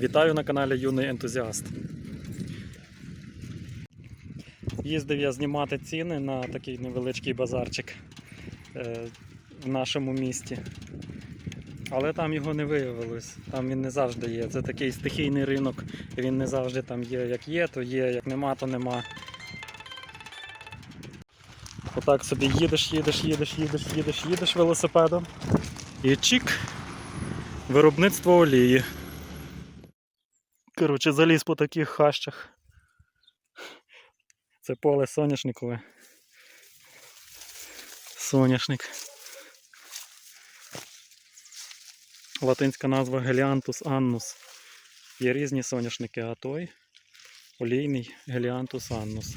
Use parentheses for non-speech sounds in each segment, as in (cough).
Вітаю на каналі Юний Ентузіаст. Їздив я знімати ціни на такий невеличкий базарчик е, в нашому місті. Але там його не виявилось. Там він не завжди є. Це такий стихійний ринок. Він не завжди там є. Як є, то є, як нема, то нема. Отак собі їдеш, їдеш, їдеш, їдеш, їдеш, їдеш велосипедом. І чик. Виробництво олії. Коротше, заліз по таких хащах. Це поле соняшникове. Соняшник. Латинська назва Геліантус аннус. Є різні соняшники, а той олійний Геліантус аннус.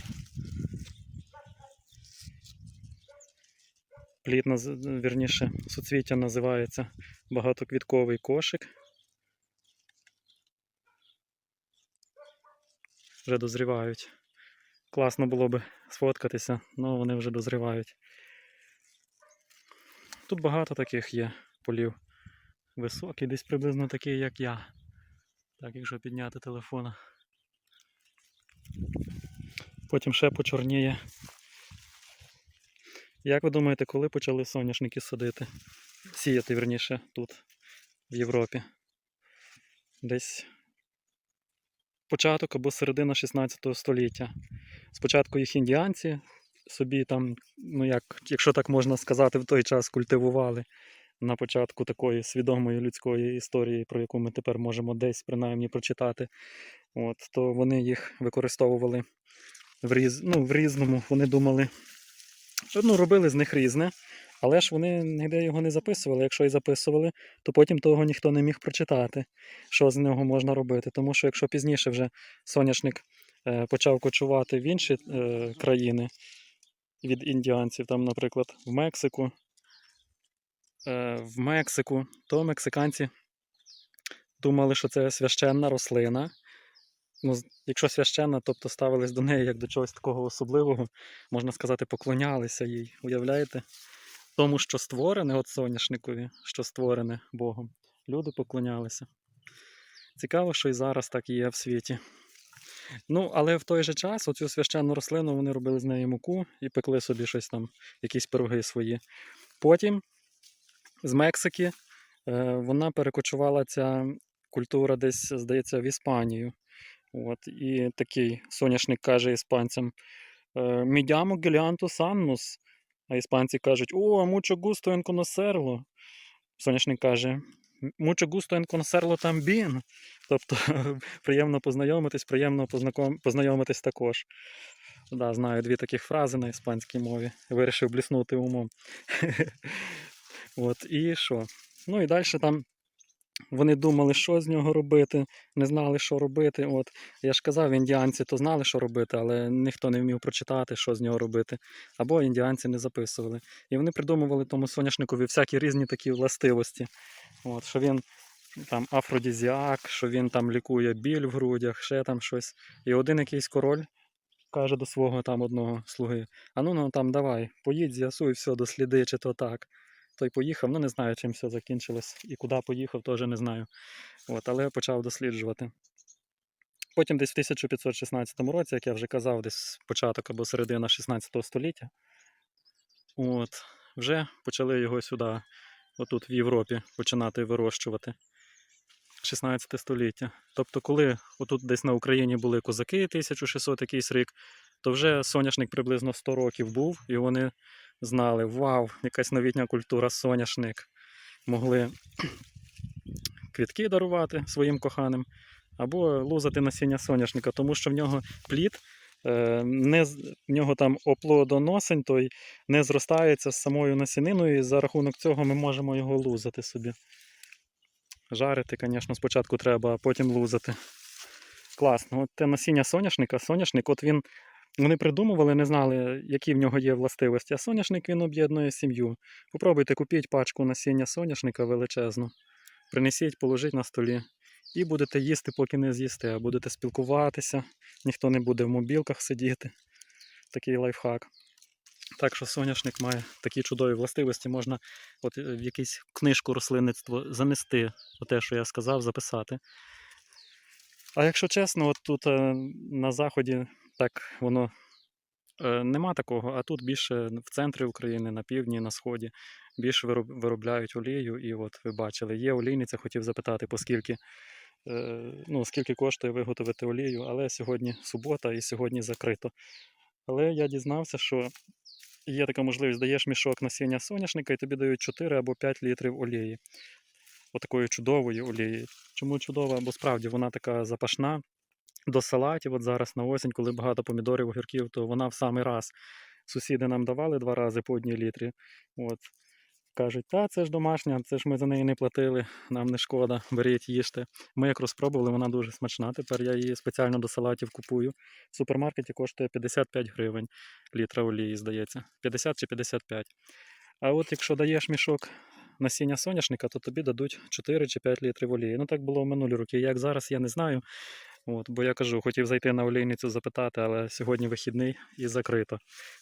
Плід, вірніше, суцвіття називається багатоквітковий кошик. Вже дозрівають. Класно було би сфоткатися, але вони вже дозрівають. Тут багато таких є полів. Високий, десь приблизно такий, як я. Так, якщо підняти телефона. Потім ще почорніє. Як ви думаєте, коли почали соняшники садити? Сіяти, верніше, тут, в Європі? Десь початок або середина 16 століття. Спочатку їх індіанці собі там, ну як, якщо так можна сказати, в той час культивували на початку такої свідомої людської історії, про яку ми тепер можемо десь принаймні прочитати. От, то вони їх використовували в, різ, ну, в різному. Вони думали, ну, робили з них різне, але ж вони ніде його не записували. Якщо і записували, то потім того ніхто не міг прочитати, що з нього можна робити. Тому що якщо пізніше вже соняшник е, почав кочувати в інші е, країни від індіанців, там, наприклад, в Мексику, е, в Мексику, то мексиканці думали, що це священна рослина. Ну, якщо священна, тобто ставились до неї як до чогось такого особливого, можна сказати, поклонялися їй. Уявляєте? Тому, що створене, от соняшникові, що створене Богом, люди поклонялися. Цікаво, що і зараз так і є в світі. Ну, але в той же час оцю священну рослину вони робили з неї муку і пекли собі щось там, якісь пироги свої. Потім з Мексики е, вона перекочувала ця культура десь, здається, в Іспанію. От, і такий соняшник каже іспанцям: Мідямо геліантус аннус. А іспанці кажуть: О, мучо густо conocerlo. Соняшник каже: Mucho gusto en conocerlo también. Тобто (laughs) приємно познайомитись, приємно познаком... познайомитись також. Да, знаю дві таких фрази на іспанській мові. Вирішив бліснути умом. (laughs) От, і що? Ну і далі там вони думали, що з нього робити, не знали, що робити. От, я ж казав, індіанці то знали, що робити, але ніхто не вмів прочитати, що з нього робити. Або індіанці не записували. І вони придумували тому соняшникові всякі різні такі властивості. От, що він там афродізіак, що він там лікує біль в грудях, ще там щось. І один якийсь король каже до свого там одного слуги: А ну ну там давай, поїдь, з'ясуй все, досліди, чи то так. Той поїхав, ну не знаю, чим все закінчилось і куди поїхав, теж не знаю. От, але почав досліджувати. Потім десь в 1516 році, як я вже казав, десь початок або середина 16 століття, от, вже почали його сюди, отут в Європі, починати вирощувати. 16 століття. Тобто, коли отут десь на Україні були козаки 1600 якийсь рік, то вже соняшник приблизно 100 років був, і вони знали, вау, якась новітня культура соняшник. Могли (clears throat) квітки дарувати своїм коханим, або лузати насіння соняшника, тому що в нього плід, е, не, в нього там оплодоносень, той не зростається з самою насіниною, і за рахунок цього ми можемо його лузати собі. Жарити, звісно, спочатку треба, а потім лузати. Класно. От те насіння соняшника, соняшник, от він. Вони придумували, не знали, які в нього є властивості. А соняшник він об'єднує сім'ю. Попробуйте купіть пачку насіння соняшника величезну, принесіть, положіть на столі. І будете їсти, поки не з'їсти, а будете спілкуватися, ніхто не буде в мобілках сидіти. Такий лайфхак. Так що соняшник має такі чудові властивості, можна от е, в якусь книжку рослинництво занести те, що я сказав, записати. А якщо чесно, от тут е, на заході так воно е, нема такого, а тут більше в центрі України, на півдні, на сході більше виробляють олію. І от ви бачили, є олійниця, хотів запитати, по скільки, е, ну, скільки коштує виготовити олію, але сьогодні субота і сьогодні закрито. Але я дізнався, що є така можливість, даєш мішок насіння соняшника і тобі дають 4 або 5 літрів олії. Отакої чудової олії. Чому чудова? Бо справді вона така запашна. До салатів, от зараз на осінь, коли багато помідорів, огірків, то вона в самий раз. Сусіди нам давали два рази по одній літрі. От. Кажуть, та це ж домашня, це ж ми за неї не платили, нам не шкода, беріть, їжте. Ми як розпробували, вона дуже смачна. Тепер я її спеціально до салатів купую. В супермаркеті коштує 55 гривень літра олії, здається. 50 чи 55. А от якщо даєш мішок насіння соняшника, то тобі дадуть 4 чи 5 літрів олії. Ну так було в минулі роки. Як зараз, я не знаю. От, бо я кажу, хотів зайти на олійницю запитати, але сьогодні вихідний і закрито.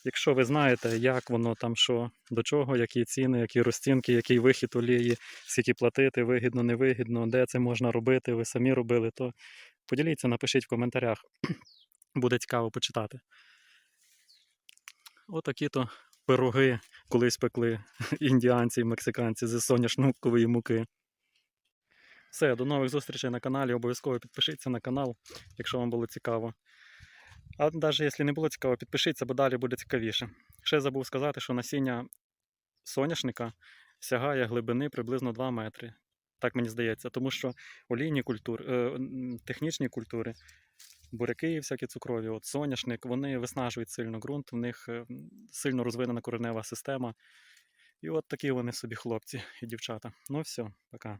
Якщо ви знаєте, як воно там, що до чого, які ціни, які розцінки, який вихід олії, скільки платити, вигідно, невигідно, де це можна робити, ви самі робили, то поділіться, напишіть в коментарях. (clears throat) Буде цікаво почитати. Отакі то пироги колись пекли (laughs) індіанці і мексиканці з соняшникової муки. Все, до нових зустрічей на каналі. Обов'язково підпишіться на канал, якщо вам було цікаво. А навіть якщо не було цікаво, підпишіться, бо далі буде цікавіше. Ще забув сказати, що насіння соняшника сягає глибини приблизно 2 метри. Так мені здається, тому що олійні культури, е, технічні культури, буряки і всякі цукрові, от соняшник, вони виснажують сильно ґрунт, в них е, сильно розвинена коренева система. І от такі вони собі хлопці і дівчата. Ну все, пока.